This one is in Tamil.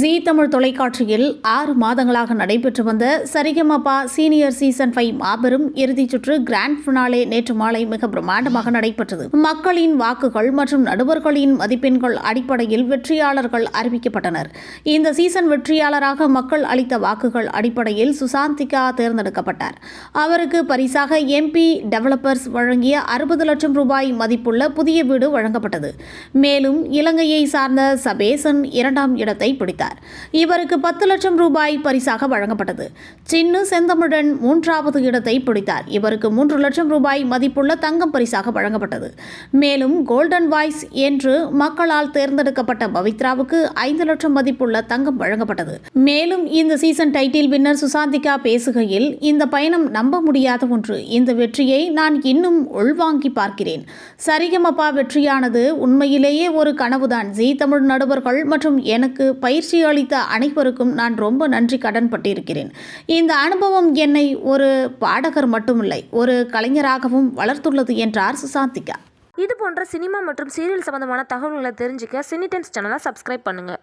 ஜீ தமிழ் தொலைக்காட்சியில் ஆறு மாதங்களாக நடைபெற்று வந்த சரிகமபா சீனியர் சீசன் ஃபைவ் மாபெரும் இறுதிச் சுற்று கிராண்ட் ஃபினாலே நேற்று மாலை மிக பிரம்மாண்டமாக நடைபெற்றது. மக்களின் வாக்குகள் மற்றும் நடுவர்களின் மதிப்பெண்கள் அடிப்படையில் வெற்றியாளர்கள் அறிவிக்கப்பட்டனர். இந்த சீசன் வெற்றியாளராக மக்கள் அளித்த வாக்குகள் அடிப்படையில் சுசாந்திகா தேர்ந்தெடுக்கப்பட்டார். அவருக்கு பரிசாக எம்பி டெவலப்பர்ஸ் வழங்கிய அறுபது லட்சம் ரூபாய் மதிப்புள்ள புதிய வீடு வழங்கப்பட்டது. மேலும் இலங்கையை சார்ந்த சபேசன் இரண்டாம் இடத்தை பிடித்தார். இவருக்கு பத்து லட்சம் ரூபாய் பரிசாக வழங்கப்பட்டது. சின்னு செந்தமிழன் மூன்றாவது இடத்தை பிடித்தார். இவருக்கு மூன்று லட்சம் ரூபாய் மதிப்புள்ள தங்கம் பரிசாக வழங்கப்பட்டது. மேலும் கோல்டன் வாய்ஸ் என்று மக்களால் தேர்ந்தெடுக்கப்பட்ட பவித்ராவுக்கு ஐந்து லட்சம் மதிப்புள்ள தங்கம் வழங்கப்பட்டது. மேலும் இந்த சீசன் டைட்டில் வின்னர் சுசாந்திகா பேசுகையில் இந்த பயணம் நம்ப முடியாத ஒன்று. இந்த வெற்றியை நான் இன்னும் உள்வாங்கி பார்க்கிறேன். சரிகமப்பா வெற்றியானது உண்மையிலேயே ஒரு கனவுதான். ஜி தமிழ் நடுவர்கள் மற்றும் எனக்கு பயிற்சி அளித்த அனைவருக்கும் நான் ரொம்ப நன்றி கடன் பட்டிருக்கிறேன். இந்த அனுபவம் என்னை ஒரு பாடகர் மட்டுமில்லை ஒரு கலைஞராகவும் வளர்த்துள்ளது என்றார் சுசாந்திகா. இது போன்ற சினிமா மற்றும் சீரியல் சம்பந்தமான தகவல்களை தெரிஞ்சுக்க சினிடென்ஸ் சேனலை சப்ஸ்கிரைப் பண்ணுங்கள்